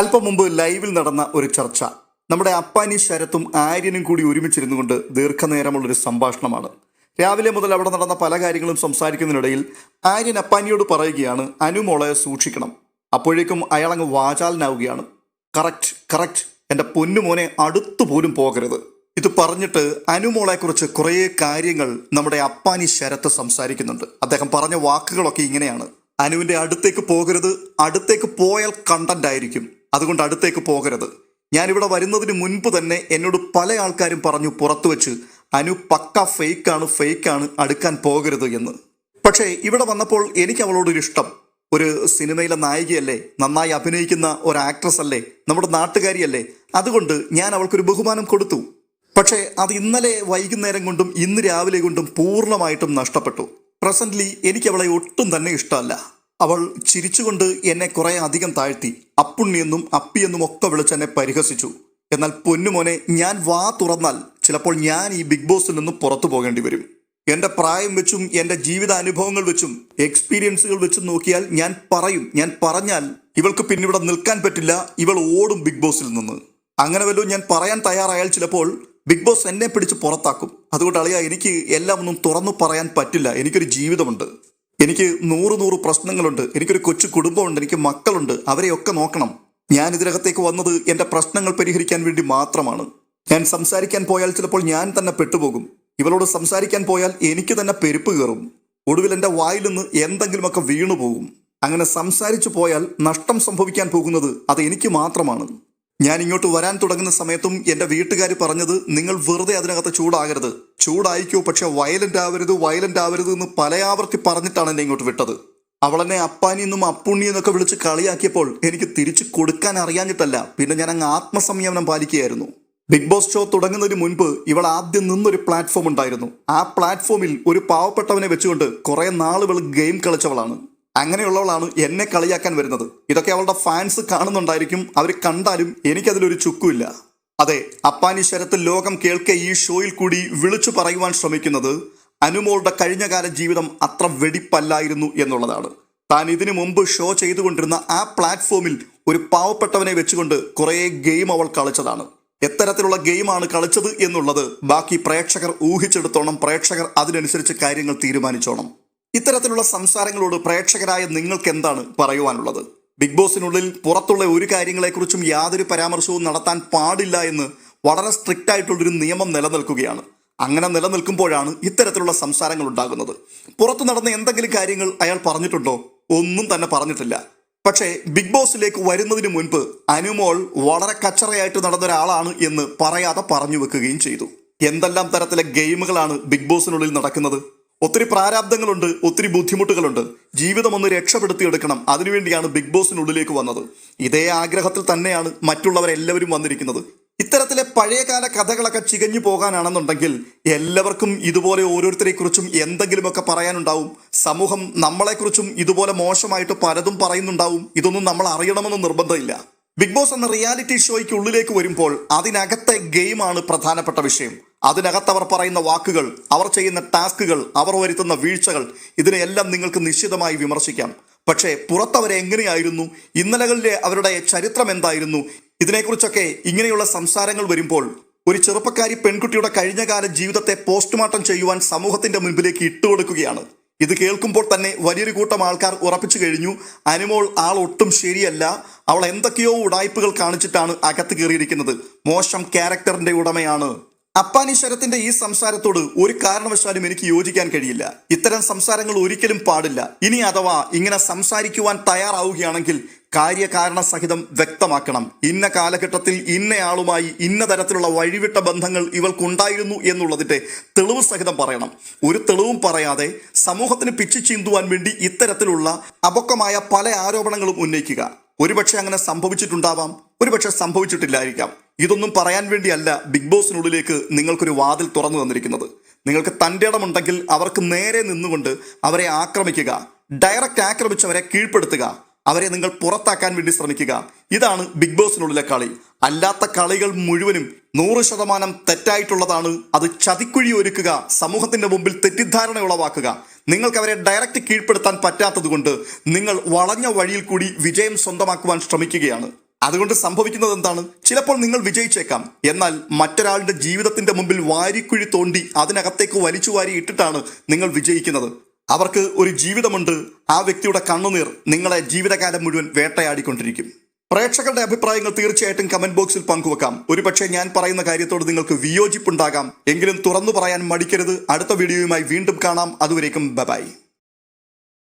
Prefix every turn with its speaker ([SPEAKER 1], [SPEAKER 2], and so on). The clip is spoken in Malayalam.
[SPEAKER 1] അല്പം മുമ്പ് ലൈവിൽ നടന്ന ഒരു ചർച്ച. നമ്മുടെ അപ്പാനി ശരത്തും ആര്യനും കൂടി ഒരുമിച്ചിരുന്നു കൊണ്ട് ദീർഘനേരമുള്ളൊരു സംഭാഷണമാണ്. രാവിലെ മുതൽ അവിടെ നടന്ന പല കാര്യങ്ങളും സംസാരിക്കുന്നതിനിടയിൽ ആര്യൻ അപ്പാനിയോട് പറയുകയാണ് അനുമോളെ സൂക്ഷിക്കണം. അപ്പോഴേക്കും അയാളങ്ങ് വാചാലനാവുകയാണ്. Correct correct. എന്റെ പൊന്നുമോനെ അടുത്തു പോലും പോകരുത്. ഇത് പറഞ്ഞിട്ട് അനുമോളെക്കുറിച്ച് കുറേ കാര്യങ്ങൾ നമ്മുടെ അപ്പാനി ശരത്ത് സംസാരിക്കുന്നുണ്ട്. അദ്ദേഹം പറഞ്ഞ വാക്കുകളൊക്കെ ഇങ്ങനെയാണ്. അനുവിന്റെ അടുത്തേക്ക് പോകരുത്. അടുത്തേക്ക് പോയാൽ കണ്ടന്റ് ആയിരിക്കും അതുകൊണ്ട് അടുത്തേക്ക് പോകരുത്. ഞാനിവിടെ വരുന്നതിന് മുൻപ് തന്നെ എന്നോട് പല ആൾക്കാരും പറഞ്ഞു പുറത്തു വെച്ച് അനു പക്ക ഫേക്കാണ് ഫേക്കാണ് അടുക്കാൻ പോകരുത് എന്ന്. പക്ഷേ ഇവിടെ വന്നപ്പോൾ എനിക്ക് അവളോടൊരു ഇഷ്ടം. ഒരു സിനിമയിലെ നായികയല്ലേ നന്നായി അഭിനയിക്കുന്ന ഒരു ആക്ട്രസ് അല്ലേ നമ്മുടെ നാട്ടുകാരിയല്ലേ. അതുകൊണ്ട് ഞാൻ അവൾക്കൊരു ബഹുമാനം കൊടുത്തു. പക്ഷേ അത് ഇന്നലെ വൈകുന്നേരം കൊണ്ടും ഇന്ന് രാവിലെ കൊണ്ടും പൂർണമായിട്ടും നഷ്ടപ്പെട്ടു. പ്രസന്റ്ലി എനിക്ക് അവളെ ഒട്ടും തന്നെ ഇഷ്ടമല്ല. അവൾ ചിരിച്ചുകൊണ്ട് എന്നെ കുറെ അധികം താഴ്ത്തി. അപ്പുണ്ണിയെന്നും അപ്പിയെന്നും ഒക്കെ വിളിച്ച് എന്നെ പരിഹസിച്ചു. എന്നാൽ പൊന്നുമോനെ ഞാൻ വാ തുറന്നാൽ ചിലപ്പോൾ ഞാൻ ഈ ബിഗ് ബോസിൽ നിന്നും പുറത്തു പോകേണ്ടി വരും. എന്റെ പ്രായം വെച്ചും എന്റെ ജീവിതാനുഭവങ്ങൾ വെച്ചും എക്സ്പീരിയൻസുകൾ വെച്ചും നോക്കിയാൽ ഞാൻ പറയും ഞാൻ പറഞ്ഞാൽ ഇവൾക്ക് പിന്നെ ഇവിടെ നിൽക്കാൻ പറ്റില്ല ഇവൾ ഓടും ബിഗ് ബോസിൽ നിന്ന്. അങ്ങനെ വല്ലതും ഞാൻ പറയാൻ തയ്യാറായാൽ ചിലപ്പോൾ ബിഗ് ബോസ് എന്നെ പിടിച്ച് പുറത്താക്കും. അതുകൊണ്ട് അളിയ എനിക്ക് എല്ലാം ഒന്നും തുറന്നു പറയാൻ പറ്റില്ല. എനിക്കൊരു ജീവിതമുണ്ട്. എനിക്ക് നൂറ് നൂറ് പ്രശ്നങ്ങളുണ്ട്. എനിക്കൊരു കൊച്ചു കുടുംബമുണ്ട്. എനിക്ക് മക്കളുണ്ട്. അവരെയൊക്കെ നോക്കണം. ഞാൻ ഇതിനകത്തേക്ക് വന്നത് എന്റെ പ്രശ്നങ്ങൾ പരിഹരിക്കാൻ വേണ്ടി മാത്രമാണ്. ഞാൻ സംസാരിക്കാൻ പോയാൽ ചിലപ്പോൾ ഞാൻ തന്നെ പെട്ടുപോകും. ഇവളോട് സംസാരിക്കാൻ പോയാൽ എനിക്ക് തന്നെ പെരുപ്പ് കയറും. ഒടുവിൽ എന്റെ വായിൽ നിന്ന് എന്തെങ്കിലുമൊക്കെ വീണു പോകും അങ്ങനെ സംസാരിച്ചു പോയാൽ നഷ്ടം സംഭവിക്കാൻ പോകുന്നത് അത് എനിക്ക് മാത്രമാണ്. ഞാൻ ഇങ്ങോട്ട് വരാൻ തുടങ്ങുന്ന സമയത്തും എന്റെ വീട്ടുകാർ പറഞ്ഞത് നിങ്ങൾ വെറുതെ അതിനകത്ത് ചൂടാകരുത്. ചൂടായിക്കോ പക്ഷെ വയലന്റ് ആവരുത് വയലന്റ് ആവരുത് എന്ന് പലയാവർത്തി പറഞ്ഞിട്ടാണ് എന്നെ ഇങ്ങോട്ട് വിട്ടത്. അവളെന്നെ അപ്പാനി എന്നും അപ്പുണ്ണി എന്നൊക്കെ വിളിച്ച് കളിയാക്കിയപ്പോൾ എനിക്ക് തിരിച്ചു കൊടുക്കാൻ അറിയാഞ്ഞിട്ടല്ല പിന്നെ ഞാൻ അങ്ങ് ആത്മസംയമനം പാലിക്കുകയായിരുന്നു. ബിഗ് ബോസ് ഷോ തുടങ്ങുന്നതിന് മുൻപ് ഇവൾ ആദ്യം നിന്നൊരു പ്ലാറ്റ്ഫോം ഉണ്ടായിരുന്നു. ആ പ്ലാറ്റ്ഫോമിൽ ഒരു പാവപ്പെട്ടവനെ വെച്ചുകൊണ്ട് കുറെ നാളുകൾ ഗെയിം കളിച്ചവളാണ്. അങ്ങനെയുള്ളവളാണ് എന്നെ കളിയാക്കാൻ വരുന്നത്. ഇതൊക്കെ അവളുടെ ഫാൻസ് കാണുന്നുണ്ടായിരിക്കും. അവർ കണ്ടാലും എനിക്കതിലൊരു ചുക്കുമില്ല. അതെ അപ്പാനി ശരത്ത് ലോകം കേൾക്കെ ഈ ഷോയിൽ കൂടി വിളിച്ചു പറയുവാൻ ശ്രമിക്കുന്നത് അനുമോളുടെ കഴിഞ്ഞകാല ജീവിതം അത്ര വെടിപ്പല്ലായിരുന്നു എന്നുള്ളതാണ്. താൻ ഇതിനു മുമ്പ് ഷോ ചെയ്തുകൊണ്ടിരുന്ന ആ പ്ലാറ്റ്ഫോമിൽ ഒരു പാവപ്പെട്ടവനെ വെച്ചുകൊണ്ട് കുറേ ഗെയിം അവൾ കളിച്ചതാണ്. എത്തരത്തിലുള്ള ഗെയിമാണ് കളിച്ചത് എന്നുള്ളത് ബാക്കി പ്രേക്ഷകർ ഊഹിച്ചെടുത്തോണം. പ്രേക്ഷകർ അതിനനുസരിച്ച് കാര്യങ്ങൾ തീരുമാനിച്ചോണം. ഇത്തരത്തിലുള്ള സംസാരങ്ങളോട് പ്രേക്ഷകരായ നിങ്ങൾക്ക് എന്താണ് പറയുവാനുള്ളത്? ബിഗ് ബോസിനുള്ളിൽ പുറത്തുള്ള ഒരു കാര്യങ്ങളെക്കുറിച്ചും യാതൊരു പരാമർശവും നടത്താൻ പാടില്ല എന്ന് വളരെ സ്ട്രിക്റ്റ് ആയിട്ടുള്ളൊരു നിയമം നിലനിൽക്കുകയാണ്. അങ്ങനെ നിലനിൽക്കുമ്പോഴാണ് ഇത്തരത്തിലുള്ള സംസാരങ്ങൾ ഉണ്ടാകുന്നത്. പുറത്തു നടന്ന എന്തെങ്കിലും കാര്യങ്ങൾ അയാൾ പറഞ്ഞിട്ടുണ്ടോ? ഒന്നും തന്നെ പറഞ്ഞിട്ടില്ല. പക്ഷേ ബിഗ് ബോസിലേക്ക് വരുന്നതിന് മുൻപ് അനുമോൾ വളരെ കച്ചറയായിട്ട് നടന്ന ഒരാളാണ് എന്ന് പറയാതെ പറഞ്ഞു വെക്കുകയും ചെയ്തു. എന്തെല്ലാം തരത്തിലെ ഗെയിമുകളാണ് ബിഗ് ബോസിനുള്ളിൽ നടക്കുന്നത്? ഒത്തിരി പ്രാരാബ്ദങ്ങളുണ്ട് ഒത്തിരി ബുദ്ധിമുട്ടുകളുണ്ട്. ജീവിതം ഒന്ന് രക്ഷപ്പെടുത്തിയെടുക്കണം. അതിനുവേണ്ടിയാണ് ബിഗ് ബോസിനുള്ളിലേക്ക് വന്നത്. ഇതേ ആഗ്രഹത്തിൽ തന്നെയാണ് മറ്റുള്ളവരെല്ലാവരും വന്നിരിക്കുന്നത്. ഇത്തരത്തിലെ പഴയകാല കഥകളൊക്കെ ചികഞ്ഞു പോകാനാണെന്നുണ്ടെങ്കിൽ എല്ലാവർക്കും ഇതുപോലെ ഓരോരുത്തരെ കുറിച്ചും എന്തെങ്കിലുമൊക്കെ പറയാനുണ്ടാവും. സമൂഹം നമ്മളെക്കുറിച്ചും ഇതുപോലെ മോശമായിട്ട് പലതും പറയുന്നുണ്ടാവും. ഇതൊന്നും നമ്മൾ അറിയണമെന്ന് നിർബന്ധമില്ല. ബിഗ് ബോസ് എന്ന റിയാലിറ്റി ഷോയ്ക്ക് ഉള്ളിലേക്ക് വരുമ്പോൾ അതിനകത്തെ ഗെയിമാണ് പ്രധാനപ്പെട്ട വിഷയം. അതിനകത്ത് അവർ പറയുന്ന വാക്കുകൾ അവർ ചെയ്യുന്ന ടാസ്കുകൾ അവർ വരുത്തുന്ന വീഴ്ചകൾ ഇതിനെയെല്ലാം നിങ്ങൾക്ക് നിശ്ചിതമായി വിമർശിക്കാം. പക്ഷേ പുറത്തവരെ എങ്ങനെയായിരുന്നു ഇന്നലകളിലെ അവരുടെ ചരിത്രം എന്തായിരുന്നു ഇതിനെക്കുറിച്ചൊക്കെ ഇങ്ങനെയുള്ള സംസാരങ്ങൾ വരുമ്പോൾ ഒരു ചെറുപ്പക്കാരി പെൺകുട്ടിയുടെ കഴിഞ്ഞകാല ജീവിതത്തെ പോസ്റ്റ്മോർട്ടം ചെയ്യുവാൻ സമൂഹത്തിന്റെ മുൻപിലേക്ക് ഇട്ടുകൊടുക്കുകയാണ്. ഇത് കേൾക്കുമ്പോൾ തന്നെ വലിയൊരു കൂട്ടം ആൾക്കാർ ഉറപ്പിച്ചു കഴിഞ്ഞു അനുമോൾ ആൾ ഒട്ടും ശരിയല്ല. അവൾ എന്തൊക്കെയോ ഉടായ്പകൾ കാണിച്ചിട്ടാണ് അകത്ത് കയറിയിരിക്കുന്നത്. മോശം ക്യാരക്ടറിന്റെ ഉടമയാണ്. അപ്പാനി ശരത്തിന്റെ ഈ സംസാരത്തോട് ഒരു കാരണവശാലും എനിക്ക് യോജിക്കാൻ കഴിയില്ല. ഇത്തരം സംസാരങ്ങൾ ഒരിക്കലും പാടില്ല. ഇനി അഥവാ ഇങ്ങനെ സംസാരിക്കുവാൻ തയ്യാറാവുകയാണെങ്കിൽ കാര്യകാരണ സഹിതം വ്യക്തമാക്കണം. ഇന്ന കാലഘട്ടത്തിൽ ഇന്നയാളുമായി ഇന്ന തരത്തിലുള്ള വഴിവിട്ട ബന്ധങ്ങൾ ഇവൾക്കുണ്ടായിരുന്നു എന്നുള്ളതിന്റെ തെളിവ് സഹിതം പറയണം. ഒരു തെളിവും പറയാതെ സമൂഹത്തിന് പിച്ചു ചീന്തുവാൻ വേണ്ടി ഇത്തരത്തിലുള്ള അപക്വമായ പല ആരോപണങ്ങളും ഉന്നയിക്കുക. ഒരുപക്ഷെ അങ്ങനെ സംഭവിച്ചിട്ടുണ്ടാവാം ഒരുപക്ഷെ സംഭവിച്ചിട്ടില്ലായിരിക്കാം. ഇതൊന്നും പറയാൻ വേണ്ടിയല്ല ബിഗ് ബോസിനുള്ളിലേക്ക് നിങ്ങൾക്കൊരു വാതിൽ തുറന്നു തന്നിരിക്കുന്നത്. നിങ്ങൾക്ക് തന്റെ ഇടമുണ്ടെങ്കിൽ അവർക്ക് നേരെ നിന്നുകൊണ്ട് അവരെ ആക്രമിക്കുക. ഡയറക്റ്റ് ആക്രമിച്ചവരെ കീഴ്പ്പെടുത്തുക. അവരെ നിങ്ങൾ പുറത്താക്കാൻ വേണ്ടി ശ്രമിക്കുക. ഇതാണ് ബിഗ് ബോസിനുള്ളിലെ കളി. അല്ലാത്ത കളികൾ മുഴുവനും നൂറ് ശതമാനം തെറ്റായിട്ടുള്ളതാണ്. അത് ചതിക്കുഴി ഒരുക്കുക സമൂഹത്തിന്റെ മുമ്പിൽ തെറ്റിദ്ധാരണ ഉളവാക്കുക. നിങ്ങൾക്ക് അവരെ ഡയറക്റ്റ് കീഴ്പ്പെടുത്താൻ പറ്റാത്തതുകൊണ്ട് നിങ്ങൾ വളഞ്ഞ വഴിയിൽ കൂടി വിജയം സ്വന്തമാക്കുവാൻ ശ്രമിക്കുകയാണ്. അതുകൊണ്ട് സംഭവിക്കുന്നത് എന്താണ്? ചിലപ്പോൾ നിങ്ങൾ വിജയിച്ചേക്കാം. എന്നാൽ മറ്റൊരാളുടെ ജീവിതത്തിന്റെ മുമ്പിൽ വാരിക്കുഴി തോണ്ടി അതിനകത്തേക്ക് വലിച്ചു വാരി ഇട്ടിട്ടാണ് നിങ്ങൾ വിജയിക്കുന്നത്. അവർക്ക് ഒരു ജീവിതമുണ്ട്. ആ വ്യക്തിയുടെ കണ്ണുനീർ നിങ്ങളെ ജീവിതകാലം മുഴുവൻ വേട്ടയാടിക്കൊണ്ടിരിക്കും. പ്രേക്ഷകരുടെ അഭിപ്രായങ്ങൾ തീർച്ചയായിട്ടും കമന്റ് ബോക്സിൽ പങ്കുവെക്കാം. ഒരുപക്ഷെ ഞാൻ പറയുന്ന കാര്യത്തോട് നിങ്ങൾക്ക് വിയോജിപ്പുണ്ടാകാം. എങ്കിലും തുറന്നു പറയാൻ മടിക്കരുത്. അടുത്ത വീഡിയോയുമായി വീണ്ടും കാണാം. അതുവരേക്കും ബൈ.